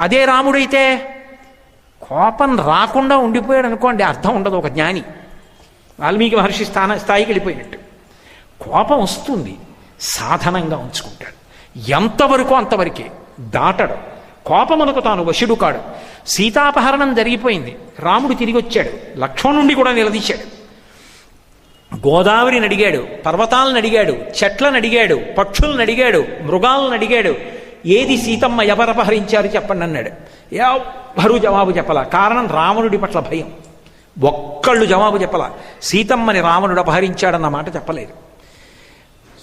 అదే రాముడైతే కోపం రాకుండా ఉండిపోయాడు అనుకోండి అర్థం ఉండదు ఒక జ్ఞాని. వాల్మీకి మహర్షి స్థాన స్థాయికి వెళ్ళిపోయినట్టు. కోపం వస్తుంది సాధనంగా ఉంచుకుంటాడు. ఎంతవరకు అంతవరకే దాటడు. కోపమునకు తాను వశుడు కాడు. సీతాపహరణం జరిగిపోయింది. రాముడు తిరిగి వచ్చాడు. లక్ష్మణుండి కూడా నిలదీశాడు. గోదావరిని అడిగాడు పర్వతాలను అడిగాడు చెట్లను అడిగాడు పక్షులను అడిగాడు మృగాలను అడిగాడు. ఏది సీతమ్మ ఎవరపహరించారు చెప్పండి అన్నాడు. ఎవ్వరూ జవాబు చెప్పాల. కారణం రావణుడి పట్ల భయం. ఒక్కళ్ళు జవాబు చెప్పాల. సీతమ్మని రావణుడు అపహరించాడన్న మాట చెప్పలేదు.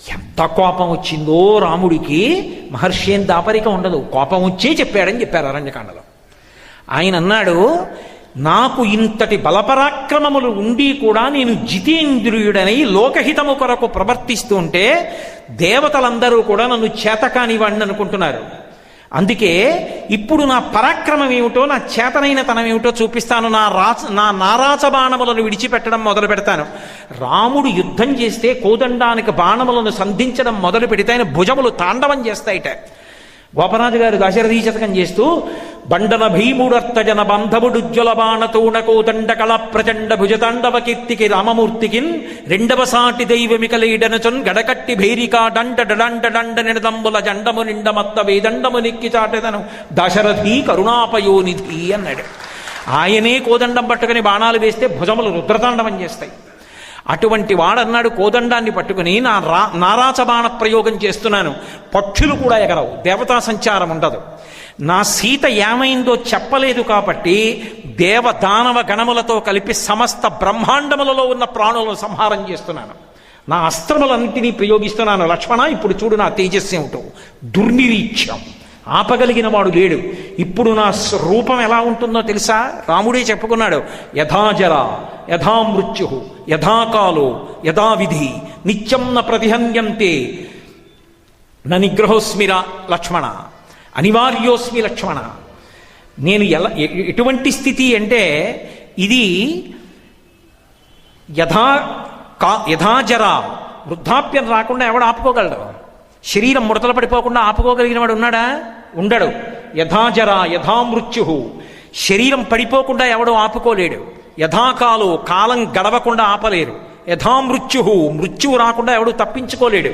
ఎంత కోపం వచ్చిందో రాముడికి మహర్షి ఏం దాపరిక ఉండదు. కోపం వచ్చే చెప్పాడని చెప్పారు అరణ్యకాండలో. ఆయన అన్నాడు నాకు ఇంతటి బలపరాక్రమములు ఉండి కూడా నేను జితేంద్రియుడనై లోకహితము కొరకు ప్రవర్తిస్తుంటే దేవతలందరూ కూడా నన్ను చేతకానివ్వండి అనుకుంటున్నారు. అందుకే ఇప్పుడు నా పరాక్రమం ఏమిటో నా చేతనైన తనం ఏమిటో చూపిస్తాను. నా రాచ నా నారాచ బాణములను విడిచిపెట్టడం మొదలు పెడతాను. రాముడు యుద్ధం చేస్తే కోదండానికి బాణములను సంధించడం మొదలు పెడితే ఆయన భుజములు తాండవం చేస్తాయిట. గోపరాజు గారు దశరథీ శతకం చేస్తూ బండన భీముడర్తజన బంధముడుజ్వల బాణతూణ కోదండ కళ ప్రచండ భుజతాండవ కీర్తికి రామమూర్తికిన్ రెండవ సాటి దైవమికలీడనచున్ గడకట్టి భైరికా డండ డండ డండ నిడదంబుల జండము నిండమత్త వేదండము నిక్కి చాటెదను. దశరథి కరుణాపయోనిధి అన్నాడు. ఆయనే కోదండం పట్టుకుని బాణాలు వేస్తే భుజములు రుద్రతాండవం చేస్తాయి. అటువంటి వాడన్నాడు కోదండాన్ని పట్టుకుని నా రా నారాచబాణ ప్రయోగం చేస్తున్నాను. పక్షులు కూడా ఎగరవు. దేవతా సంచారం ఉండదు. నా సీత ఏమైందో చెప్పలేదు కాబట్టి దేవ దానవ గణములతో కలిపి సమస్త బ్రహ్మాండములలో ఉన్న ప్రాణులను సంహారం చేస్తున్నాను. నా అస్త్రములన్నింటినీ ప్రయోగిస్తున్నాను. లక్ష్మణ ఇప్పుడు చూడు నా తేజస్సు ఏమిటో. దుర్నిరీక్ష్యం ఆపగలిగిన వాడు లేడు. ఇప్పుడు నా రూపం ఎలా ఉంటుందో తెలుసా? రాముడే చెప్పుకున్నాడు యథాజల యథా మృత్యు యథాకాలో యథావిధి నిత్యం న ప్రతిహన్యంతే న నిగ్రహోస్మిరా లక్ష్మణ అనివార్యోస్మి లక్ష్మణ. నేను ఎలా ఎటువంటి స్థితి అంటే ఇది యథా కా యథాజర వృద్ధాప్యం రాకుండా ఎవడు ఆపుకోగలడు? శరీరం ముడతలు పడిపోకుండా ఆపుకోగలిగిన వాడు ఉన్నాడా? ఉండడు. యథాజర యథామృత్యు శరీరం పడిపోకుండా ఎవడు ఆపుకోలేడు. యథాకాలు కాలం గడవకుండా ఆపలేరు. యథామృత్యు మృత్యువు రాకుండా ఎవడు తప్పించుకోలేడు.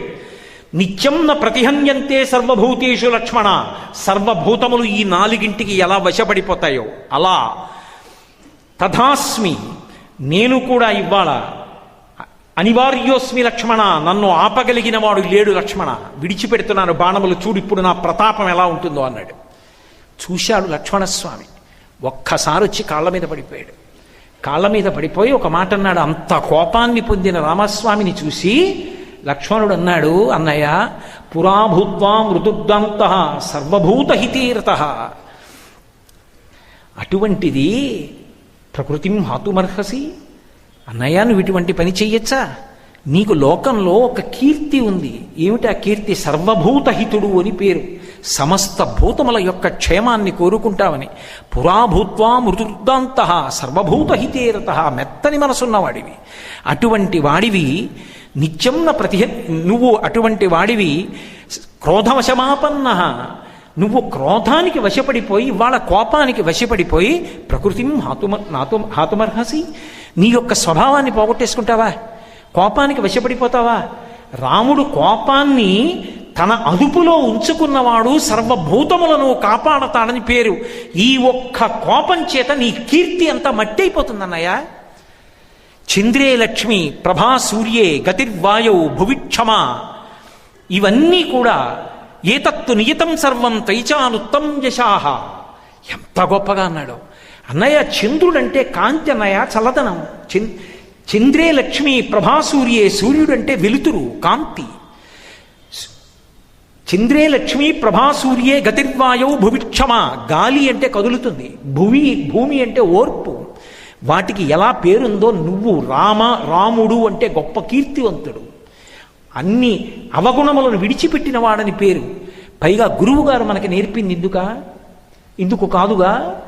నిత్యం న ప్రతిహన్యంతే సర్వభూతేషు లక్ష్మణ. సర్వభూతములు ఈ నాలుగింటికి ఎలా వశపడిపోతాయో. అలా తథాస్మి నేను కూడా ఇవ్వాలా? అనివార్యోస్మి లక్ష్మణ నన్ను ఆపగలిగిన వాడు లేడు లక్ష్మణ. విడిచిపెడుతున్నాను బాణములు చూడు ఇప్పుడు నా ప్రతాపం ఎలా ఉంటుందో అన్నాడు. చూశాడు లక్ష్మణస్వామి. ఒక్కసారి వచ్చి కాళ్ళ మీద పడిపోయాడు. కాళ్ళ మీద పడిపోయి ఒక మాట అన్నాడు. అంత కోపాన్ని పొందిన రామస్వామిని చూసి లక్ష్మణుడు అన్నాడు అన్నయ్య పురాభూత్వా మృదుద్దంత సర్వభూతహితీరత. అటువంటిది ప్రకృతిం హాతుమర్హసి. అన్నయ్య నువ్వు ఇటువంటి పని చెయ్యొచ్చా? నీకు లోకంలో ఒక కీర్తి ఉంది. ఏమిటి ఆ కీర్తి? సర్వభూతహితుడు అని పేరు. సమస్త భూతముల యొక్క క్షేమాన్ని కోరుకుంటావని. పురాభూత్వా మృదుర్దాంత సర్వభూతహితేరత మెత్తని మనసున్నవాడివి. అటువంటి వాడివి నిత్యం ప్రతిహ నువ్వు అటువంటి వాడివి క్రోధవశమాపన్న నువ్వు క్రోధానికి వశపడిపోయి వాళ్ళ కోపానికి వశపడిపోయి ప్రకృతిం హాతుమ నాతో హాతుమర్హసి నీ యొక్క స్వభావాన్ని పోగొట్టేసుకుంటావా? కోపానికి వశపడిపోతావా? రాముడు కోపాన్ని తన అదుపులో ఉంచుకున్నవాడు సర్వభూతములను కాపాడతాడని పేరు. ఈ ఒక్క కోపం చేత నీ కీర్తి అంతా మట్టయిపోతుందన్నయ్య. చంద్రే లక్ష్మి ప్రభా సూర్యే గతిర్వాయౌ భువిక్షమ ఇవన్నీ కూడా ఏతత్తు నియతం సర్వం తైచానుత్తం యశాహ ఎంత గొప్పగా అన్నాడు. అన్నయ్య చంద్రుడంటే కాంతి అన్నయ్య చల్లదనం చంద్రే లక్ష్మి ప్రభాసూర్యే సూర్యుడంటే వెలుతురు కాంతి. చంద్రే లక్ష్మి ప్రభాసూర్యే గతిర్వాయవు భువిక్షమ. గాలి అంటే కదులుతుంది. భువి భూమి అంటే ఓర్పు. వాటికి ఎలా పేరుందో నువ్వు రామ రాముడు అంటే గొప్ప కీర్తివంతుడు. అన్ని అవగుణములను విడిచిపెట్టిన వాడని పేరు. పైగా గురువు గారు మనకి నేర్పింది ఎందుక ఇందుకు కాదుగా?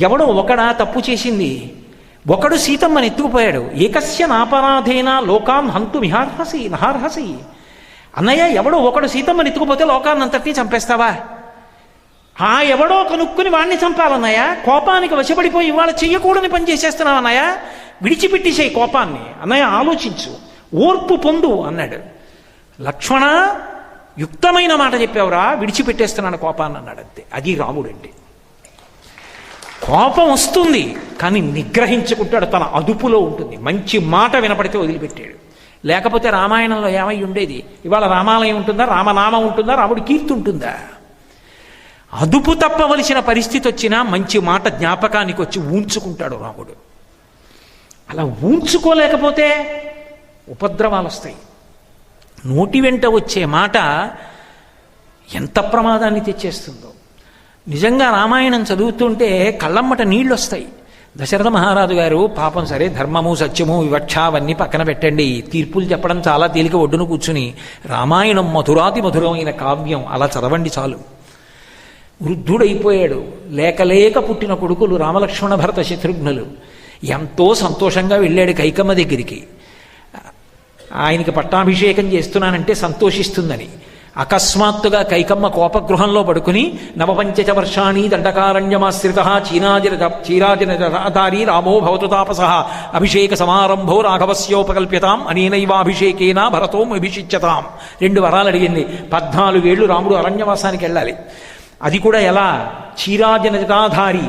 ఎవడో ఒకడా తప్పు చేసింది. ఒకడు సీతమ్మని ఎత్తుకుపోయాడు. ఏకస్య నాపరాధేన లోకాన్ హంతు మిహార్హసి నహార్హసి. అన్నయ్య ఎవడో ఒకడు సీతమ్మని ఎత్తుకుపోతే లోకాన్నంతటినీ చంపేస్తావా? ఆ ఎవడో కనుక్కుని వాడిని చంపాలన్నయ్య కోపానికి వశపడిపోయి ఇవాళ చెయ్యకూడని పని చేసేస్తున్నావు అన్నయ్య విడిచిపెట్టేసేయి కోపాన్ని. అన్నయ్య ఆలోచించు. ఓర్పు పొందు అన్నాడు. లక్ష్మణ యుక్తమైన మాట చెప్పావురా విడిచిపెట్టేస్తున్నాను కోపాన్ని అన్నాడు అంతే. అది రాముడండి కోపం వస్తుంది కానీ నిగ్రహించుకుంటాడు తన అదుపులో ఉంటుంది. మంచి మాట వినపడితే వదిలిపెట్టాడు. లేకపోతే రామాయణంలో ఏమై ఉండేది? ఇవాళ రామాలయం ఉంటుందా? రామనామం ఉంటుందా? రాముడి కీర్తి ఉంటుందా? అదుపు తప్పవలసిన పరిస్థితి వచ్చినా మంచి మాట జ్ఞాపకానికి వచ్చి ఊంచుకుంటాడు రాముడు. అలా ఊంచుకోలేకపోతే ఉపద్రవాలు వస్తాయి. నోటి వెంట వచ్చే మాట ఎంత ప్రమాదాన్ని తెచ్చేస్తుందో. నిజంగా రామాయణం చదువుతుంటే కళ్ళమ్మట నీళ్ళు వస్తాయి దశరథ మహారాజు గారు పాపం సరే ధర్మము సత్యము వివక్ష అవన్నీ పక్కన పెట్టండి. తీర్పులు చెప్పడం చాలా తేలిక ఒడ్డున కూర్చుని రామాయణం మధురాతి మధురమైన కావ్యం అలా చదవండి చాలు. వృద్ధుడైపోయాడు. లేకలేక పుట్టిన కొడుకులు రామలక్ష్మణ భరత శత్రుఘ్నులు. ఎంతో సంతోషంగా వెళ్ళాడు కైకమ్మ దగ్గరికి. ఆయనకి పట్టాభిషేకం చేస్తున్నానంటే సంతోషిస్తుందని. అకస్మాత్తుగా కైకమ్మ కోపగృహంలో పడుకుని నవపంచచ వర్షాణి దండకారణ్యమాశ్రిత చీనాజన చీరాజన రథారి రామో భవతు తాపస అభిషేక సమారంభో రాఘవస్యోపకల్ప్యతాం అనేనైవాభిషేకేన భరతో అభిషిచ్యతాం. రెండు వరాలు అడిగింది. పద్నాలుగేళ్ళు రాముడు అరణ్యవాసానికి వెళ్ళాలి. అది కూడా ఎలా? చీరాజన జటాధారి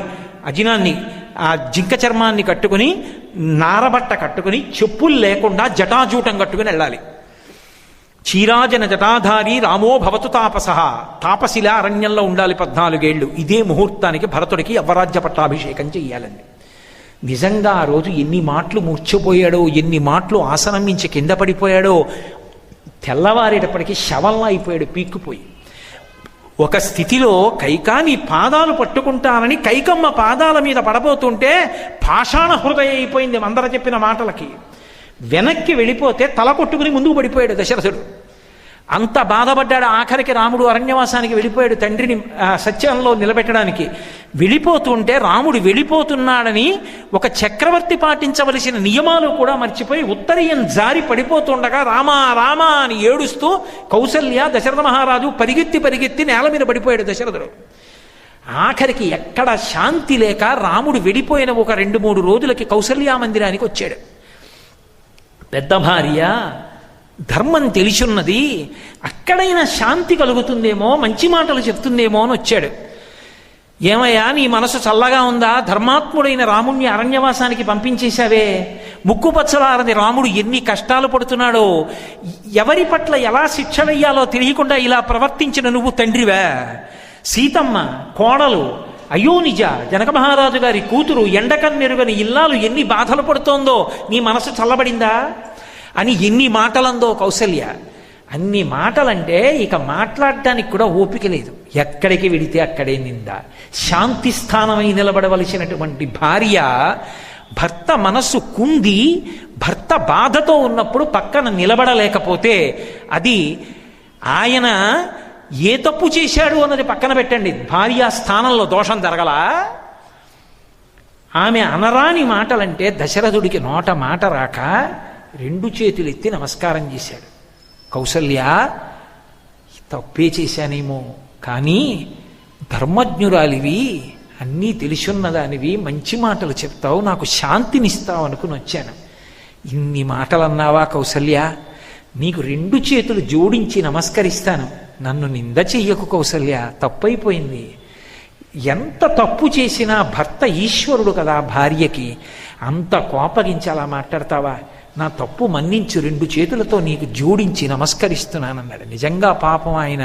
అజినాన్ని ఆ జింక చర్మాన్ని కట్టుకుని నారబట్ట కట్టుకుని చెప్పులు లేకుండా జటాజూటం కట్టుకుని వెళ్ళాలి. చీరాజన జటాధారి రామో భవతు తాపస. తాపసిలా అరణ్యంలో ఉండాలి పద్నాలుగేళ్ళు ఇదే ముహూర్తానికి భరతుడికి యవ్వరాజ్య పట్టాభిషేకం చెయ్యాలండి. నిజంగా ఆ రోజు ఎన్ని మాటలు మూర్చిపోయాడో ఎన్ని మాటలు ఆసనం మించి కింద పడిపోయాడో తెల్లవారేటప్పటికి శవంలా అయిపోయాడు పీక్కుపోయి. ఒక స్థితిలో కైకాని పాదాలు పట్టుకుంటానని కైకమ్మ పాదాల మీద పడబోతుంటే పాషాణ హృదయ అయిపోయింది మందర చెప్పిన మాటలకి. వెనక్కి వెళ్ళిపోతే తల కొట్టుకుని ముందుకు పడిపోయాడు దశరథుడు. అంత బాధపడ్డాడు ఆఖరికి రాముడు అరణ్యవాసానికి వెళ్ళిపోయాడు తండ్రిని సత్యంలో నిలబెట్టడానికి. వెళ్ళిపోతుంటే రాముడు వెళ్ళిపోతున్నాడని ఒక చక్రవర్తి పాటించవలసిన నియమాలు కూడా మర్చిపోయి ఉత్తరీయం జారి పడిపోతుండగా రామా రామా అని ఏడుస్తూ కౌసల్య దశరథ మహారాజు పరిగెత్తి పరిగెత్తి నేల మీద పడిపోయాడు దశరథుడు. ఆఖరికి ఎక్కడ శాంతి లేక రాముడు వెళ్ళిపోయిన ఒక రెండు మూడు రోజులకి కౌసల్యా మందిరానికి వచ్చాడు. పెద్ద భార్య ధర్మం తెలిసున్నది అక్కడైనా శాంతి కలుగుతుందేమో మంచి మాటలు చెప్తుందేమో అని వచ్చాడు. ఏమయ్యా నీ మనసు చల్లగా ఉందా? ధర్మాత్ముడైన రాముణ్ణి అరణ్యవాసానికి పంపించేశావే. ముక్కుపచ్చలారని రాముడు ఎన్ని కష్టాలు పడుతున్నాడో ఎవరి పట్ల ఎలా శిక్ష వేయాలో తెలియకుండా ఇలా ప్రవర్తించిన నువ్వు తండ్రివా? సీతమ్మ కోడలు అయ్యో నిజ జనక మహారాజు గారి కూతురు ఎండకన్నెరుగని ఇల్లాలు ఎన్ని బాధలు పడుతోందో నీ మనసు చల్లబడిందా? అని ఎన్ని మాటలందో కౌశల్య అన్ని మాటలంటే ఇక మాట్లాడటానికి కూడా ఓపిక లేదు. ఎక్కడికి వెడితే అక్కడే నింద. శాంతి స్థానమై నిలబడవలసినటువంటి భార్య భర్త మనస్సు కుంది భర్త బాధతో ఉన్నప్పుడు పక్కన నిలబడలేకపోతే అది ఆయన ఏ తప్పు చేశాడు అన్నది పక్కన పెట్టండి. భార్య స్థానంలో దోషం జరగలా? ఆమె అనరాని మాటలంటే దశరథుడికి నోట మాట రాక రెండు చేతులు ఎత్తి నమస్కారం చేశాడు. కౌసల్య తప్పే చేశానేమో కానీ ధర్మజ్ఞురాలివి అన్నీ తెలిసున్నదానివి మంచి మాటలు చెప్తావు నాకు శాంతినిస్తావు అనుకుని వచ్చాను. ఇన్ని మాటలు అన్నావా కౌసల్య? నీకు రెండు చేతులు జోడించి నమస్కరిస్తాను. నన్ను నింద చెయ్యకు కౌసల్య తప్పైపోయింది. ఎంత తప్పు చేసినా భర్త ఈశ్వరుడు కదా భార్యకి. అంత కోపగించి అలా మాట్లాడతావా? నా తప్పు మన్నించు రెండు చేతులతో నీకు జోడించి నమస్కరిస్తున్నానన్నాడు. నిజంగా పాపం ఆయన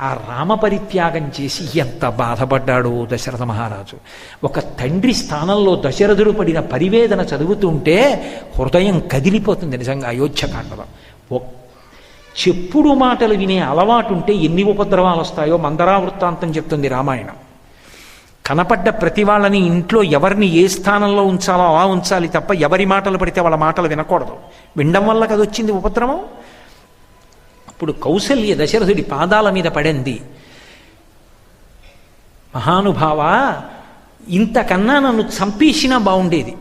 ఆ రామ పరిత్యాగం చేసి ఎంత బాధపడ్డాడో దశరథ మహారాజు. ఒక తండ్రి స్థానంలో దశరథుడు పడిన పరివేదన చదువుతుంటే హృదయం కదిలిపోతుంది నిజంగా అయోధ్యకాండలో చెప్పుడు మాటలు వినే అలవాటు ఉంటే ఎన్ని ఉపద్రవాలు వస్తాయో మందరా వృత్తాంతం చెప్తుంది రామాయణం. కనపడ్డ ప్రతి వాళ్ళని ఇంట్లో ఎవరిని ఏ స్థానంలో ఉంచాలో అలా ఉంచాలి తప్ప ఎవరి మాటలు పడితే వాళ్ళ మాటలు వినకూడదు. వినడం వల్ల కదా వచ్చింది ఉపద్రవం? ఇప్పుడు కౌసల్య దశరథుడి పాదాల మీద పడింది. మహానుభావ ఇంతకన్నా నన్ను చంపేసినా బాగుండేది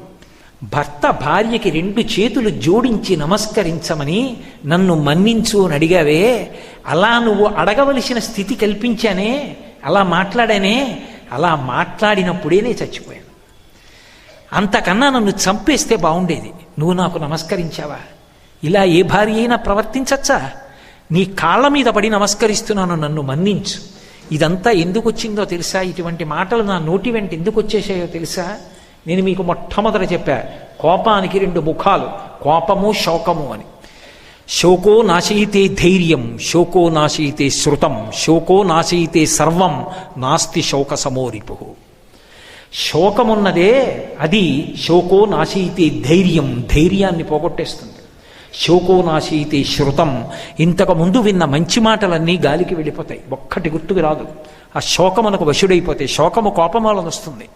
భర్త భార్యకి రెండు చేతులు జోడించి నమస్కరించమని నన్ను మన్నించు అని అడిగావే. అలా నువ్వు అడగవలసిన స్థితి కల్పించానే అలా మాట్లాడానే అలా మాట్లాడినప్పుడే నేను చచ్చిపోయాను. అంతకన్నా నన్ను చంపేస్తే బాగుండేది నువ్వు నాకు నమస్కరించావా? ఇలా ఏ భార్య అయినా ప్రవర్తించచ్చా? నీ కాళ్ళ మీద పడి నమస్కరిస్తున్నాను నన్ను మన్నించు. ఇదంతా ఎందుకు వచ్చిందో తెలుసా? ఇటువంటి మాటలు నా నోటి వెంట ఎందుకు వచ్చేసాయో తెలుసా? నేను మీకు మొట్టమొదట చెప్పా కోపానికి రెండు ముఖాలు కోపము శోకము అని. శోకో నాశయితే ధైర్యం శోకో నాశయితే శృతం శోకో నాశయితే సర్వం నాస్తి శోక సమోరిపు శోకమున్నదే అది శోకో నాశయితే ధైర్యం ధైర్యాన్ని పోగొట్టేస్తుంది. శోకో నాశయితే శృతం ఇంతకు ముందు విన్న మంచి మాటలన్నీ గాలికి వెళ్ళిపోతాయి ఒక్కటి గుర్తుకు రాదు. ఆ శోకమునకు వశుడైపోతే శోకము కోపమాలను వస్తుంది.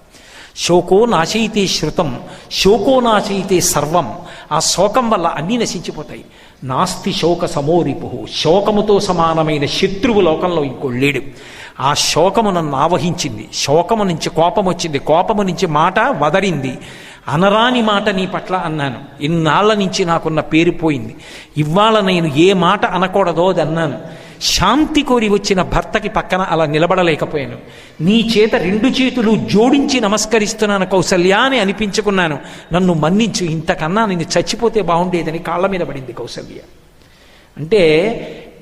శోకో నాశయితే శృతం శోకో నాశయితే సర్వం ఆ శోకం వల్ల అన్నీ నశించిపోతాయి. నాస్తి శోక సమోరిపు. శోకముతో సమానమైన శత్రువు లోకంలో ఇంకో లేడు. ఆ శోకము నన్ను ఆవహించింది. శోకము నుంచి కోపం వచ్చింది. కోపము నుంచి మాట వదరింది. అనరాని మాట నీ పట్ల అన్నాను. ఇన్నాళ్ళ నుంచి నాకున్న పేరు పోయింది. ఇవాళ నేను ఏ మాట అనకూడదో అది అన్నాను. శాంతి కోరి వచ్చిన భర్తకి పక్కన అలా నిలబడలేకపోయాను. నీ చేత రెండు చేతులు జోడించి నమస్కరిస్తున్నాను కౌసల్య అని అనిపించుకున్నాను. నన్ను మన్నించు ఇంతకన్నా నేను చచ్చిపోతే బాగుండేదని కాళ్ళ మీద పడింది కౌసల్య. అంటే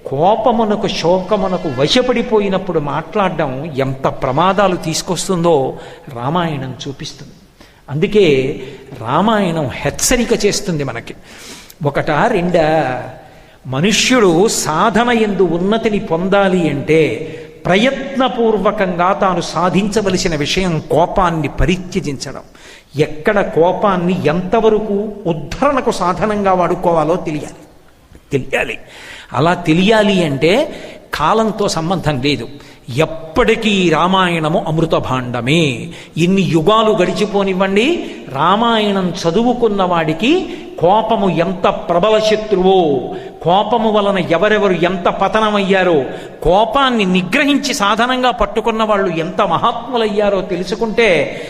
కోపమునకు శోకమునకు వశపడిపోయినప్పుడు మాట్లాడడం ఎంత ప్రమాదాలు తీసుకొస్తుందో రామాయణం చూపిస్తుంది. అందుకే రామాయణం హెచ్చరిక చేస్తుంది మనకి. ఒకట రెండా మనుష్యుడు సాధన ఎందు ఉన్నతిని పొందాలి అంటే ప్రయత్నపూర్వకంగా తాను సాధించవలసిన విషయం కోపాన్ని పరిత్యజించడం. ఎక్కడ కోపాన్ని ఎంతవరకు ఉద్ధరణకు సాధనంగా వాడుకోవాలో తెలియాలి. తెలియాలి. అలా తెలియాలి అంటే కాలంతో సంబంధం లేదు. ఎప్పటికీ రామాయణము అమృతభాండమే. ఇన్ని యుగాలు గడిచిపోనివ్వండి రామాయణం చదువుకున్న వాడికి కోపము ఎంత ప్రబల శత్రువో కోపము వలన ఎవరెవరు ఎంత పతనమయ్యారో కోపాన్ని నిగ్రహించి సాధనంగా పట్టుకున్న వాళ్ళు ఎంత మహాత్ములయ్యారో తెలుసుకుంటే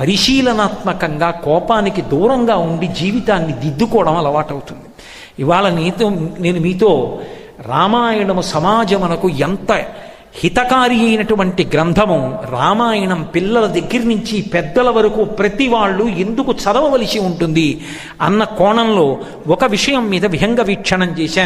పరిశీలనాత్మకంగా కోపానికి దూరంగా ఉండి జీవితాన్ని దిద్దుకోవడం అలవాటవుతుంది. ఇవాళ నీతో నేను మీతో రామాయణము సమాజమునకు ఎంత హితకారి అయినటువంటి గ్రంథము రామాయణం పిల్లల దగ్గర నుంచి పెద్దల వరకు ప్రతి వాళ్ళు ఎందుకు చదవవలసి ఉంటుంది అన్న కోణంలో ఒక విషయం మీద విహంగ వీక్షణం చేశాను.